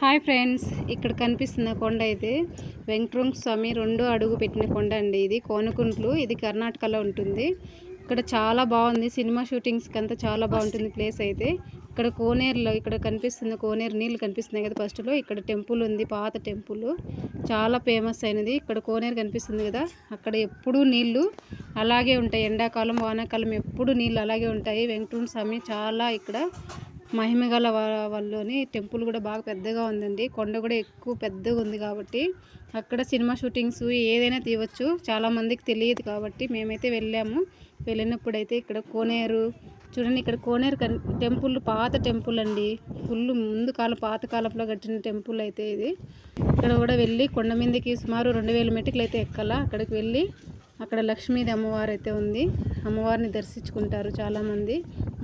Hi friends ఇక్కడ కనిపిస్తున్న కొండ అయితే వెంకటరంగ స్వామి రెండు అడుగు పెట్టిన కొండ అండి ఇది కోనకుంట్లు. ఇది కర్ణాటకలో ఉంటుంది. ఇక్కడ చాలా బాగుంది. సినిమా షూటింగ్స్కి అంతా చాలా బాగుంటుంది ప్లేస్ అయితే. ఇక్కడ కోనేరులో ఇక్కడ కనిపిస్తుంది కోనేరు నీళ్ళు కనిపిస్తున్నాయి కదా ఫస్ట్లో ఇక్కడ టెంపుల్ ఉంది పాత టెంపుల్. చాలా ఫేమస్ అయినది. ఇక్కడ కోనేరు కనిపిస్తుంది కదా అక్కడ ఎప్పుడూ నీళ్ళు అలాగే ఉంటాయి. ఎండాకాలం వానాకాలం ఎప్పుడు నీళ్ళు అలాగే ఉంటాయి. వెంకటరమణ స్వామి చాలా ఇక్కడ మహిమగల వాళ్ళని టెంపుల్ కూడా బాగా పెద్దగా ఉందండి. కొండ కూడా ఎక్కువ పెద్దగా ఉంది కాబట్టి అక్కడ సినిమా షూటింగ్స్ ఏదైనా తీయవచ్చు. చాలామందికి తెలియదు కాబట్టి మేమైతే వెళ్ళాము. వెళ్ళినప్పుడు అయితే ఇక్కడ కోనేరు చూడండి ఇక్కడ కోనేరు టెంపుల్ పాత టెంపుల్ అండి. ఫుల్ ముందు కాలం పాత కాలంలో కట్టిన టెంపుల్ అయితే ఇది. ఇక్కడ కూడా వెళ్ళి కొండ మీదకి సుమారు రెండు వేల మెట్టుకులు అయితే ఎక్కాల. అక్కడికి వెళ్ళి అక్కడ లక్ష్మీది అమ్మవారు అయితే ఉంది. అమ్మవారిని దర్శించుకుంటారు చాలామంది.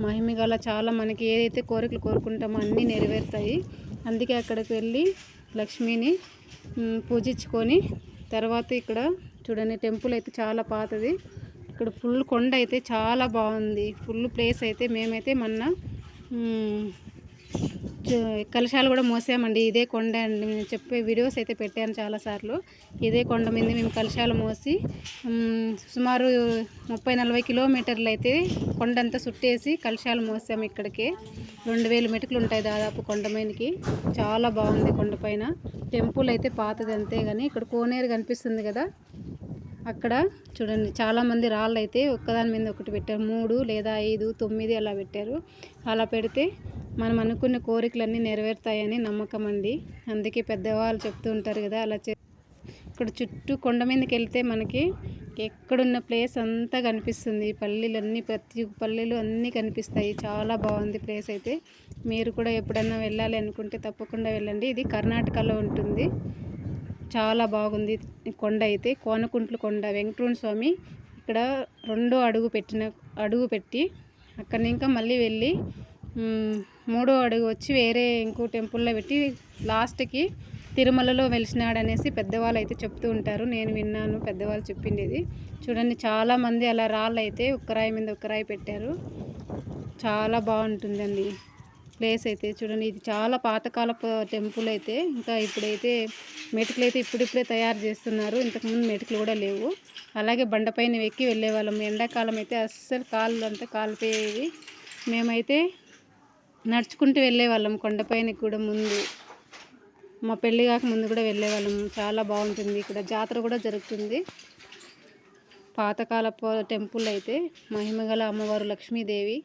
మహిమ గల చాలా మనకి ఏదైతే కోరికలు కోరుకుంటామో అన్నీ నెరవేరుతాయి. అందుకే అక్కడికి వెళ్ళి లక్ష్మిని పూజించుకొని తర్వాత ఇక్కడ చూడండి టెంపుల్ అయితే చాలా పాతది. ఇక్కడ ఫుల్ కొండ అయితే చాలా బాగుంది. ఫుల్ ప్లేస్ అయితే మేమైతే మొన్న కలశాలు కూడా మోసామండి. ఇదే కొండ అండి. నేను చెప్పే వీడియోస్ అయితే పెట్టాను చాలాసార్లు. ఇదే కొండ మీద మేము కలశాలు మోసి సుమారు ముప్పై నలభై కిలోమీటర్లు అయితే కొండంతా చుట్టేసి కలశాలు మోసాము ఇక్కడికి. రెండు వేల మెటుకులు ఉంటాయి దాదాపు కొండ మీదకి. చాలా బాగుంది కొండపైన టెంపుల్ అయితే పాతది అంతే కానీ ఇక్కడ కోనేరు కనిపిస్తుంది కదా. అక్కడ చూడండి చాలామంది రాళ్ళు అయితే ఒక్కదాని మీద ఒకటి పెట్టారు. మూడు లేదా ఐదు తొమ్మిది అలా పెట్టారు. అలా పెడితే మనం అనుకున్న కోరికలన్నీ నెరవేరుతాయని నమ్మకం అండి అందుకే పెద్దవాళ్ళు చెప్తూ ఉంటారు కదా అలా చే ఇక్కడ చుట్టూ కొండ మీదకి వెళ్తే మనకి ఎక్కడున్న ప్లేస్ అంతా కనిపిస్తుంది. పల్లెలు అన్నీ ప్రతి పల్లెలు అన్నీ కనిపిస్తాయి. చాలా బాగుంది ప్లేస్ అయితే. మీరు కూడా ఎప్పుడన్నా వెళ్ళాలి అనుకుంటే తప్పకుండా వెళ్ళండి. ఇది కర్ణాటకలో ఉంటుంది. చాలా బాగుంది కొండ అయితే. కోనకుంట్ల కొండ వెంకటరమణ స్వామి ఇక్కడ రెండో అడుగు పెట్టిన అడుగు పెట్టి అక్కడి ఇంకా మళ్ళీ వెళ్ళి మూడో అడుగు వచ్చి వేరే ఇంకో టెంపుల్లో పెట్టి లాస్ట్కి తిరుమలలో వెలిసినాడు అనేసి పెద్దవాళ్ళు అయితే చెప్తూ ఉంటారు. నేను విన్నాను పెద్దవాళ్ళు చెప్పిండేది. చూడండి చాలామంది అలా రాళ్ళు అయితే ఉక్కరాయి మీద ఉక్కరాయి పెట్టారు. చాలా బాగుంటుందండి ప్లేస్ అయితే చూడండి ఇది చాలా పాతకాలపు టెంపుల్ అయితే ఇంకా ఇప్పుడైతే మెటుకులు అయితే ఇప్పుడిప్పుడే తయారు చేస్తున్నారు. ఇంతకుముందు మెటుకులు కూడా లేవు. అలాగే బండపైన ఎక్కి వెళ్ళే వాళ్ళం ఎండాకాలం అయితే అస్సలు కాళ్ళు అంతా కాలిపోయేవి. మేమైతే నడుచుకుంటూ వెళ్ళేవాళ్ళం కొండపైన కూడా ముందు. మా పెళ్ళి కాక ముందు కూడా వెళ్ళేవాళ్ళం. చాలా బాగుంటుంది. ఇక్కడ జాతర కూడా జరుగుతుంది. పాతకాలపు టెంపుల్ అయితే మహిమగల అమ్మవారు లక్ష్మీదేవి.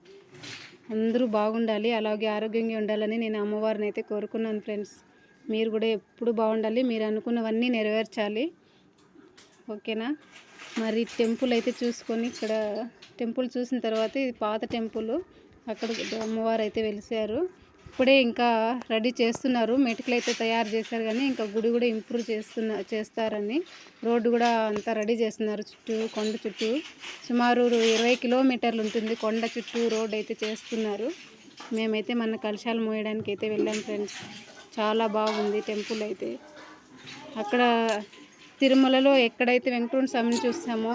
అందరూ బాగుండాలి అలాగే ఆరోగ్యంగా ఉండాలని నేను అమ్మవారిని అయితే కోరుకున్నాను ఫ్రెండ్స్. మీరు కూడా ఎప్పుడు బాగుండాలి మీరు అనుకున్నవన్నీ నెరవేర్చాలి. ఓకేనా? మరి టెంపుల్ అయితే చూసుకొని ఇక్కడ టెంపుల్ చూసిన తర్వాత ఇది పాత టెంపుల్. అక్కడ అమ్మవారు అయితే వెలిసారు. ఇప్పుడే ఇంకా రెడీ చేస్తున్నారు. మెటికలు అయితే తయారు చేశారు కానీ ఇంకా గుడి కూడా ఇంప్రూవ్ చేస్తున్న చేస్తారని రోడ్డు కూడా అంతా రెడీ చేస్తున్నారు చుట్టూ కొండ చుట్టూ. సుమారు ఇరవై కిలోమీటర్లు ఉంటుంది కొండ చుట్టూ రోడ్ అయితే చేస్తున్నారు. మేమైతే మన కలశాలు మోయడానికి అయితే వెళ్ళాం ఫ్రెండ్స్. చాలా బాగుంది టెంపుల్ అయితే. అక్కడ తిరుమలలో ఎక్కడైతే వెంకటూరు స్వామిని చూస్తామో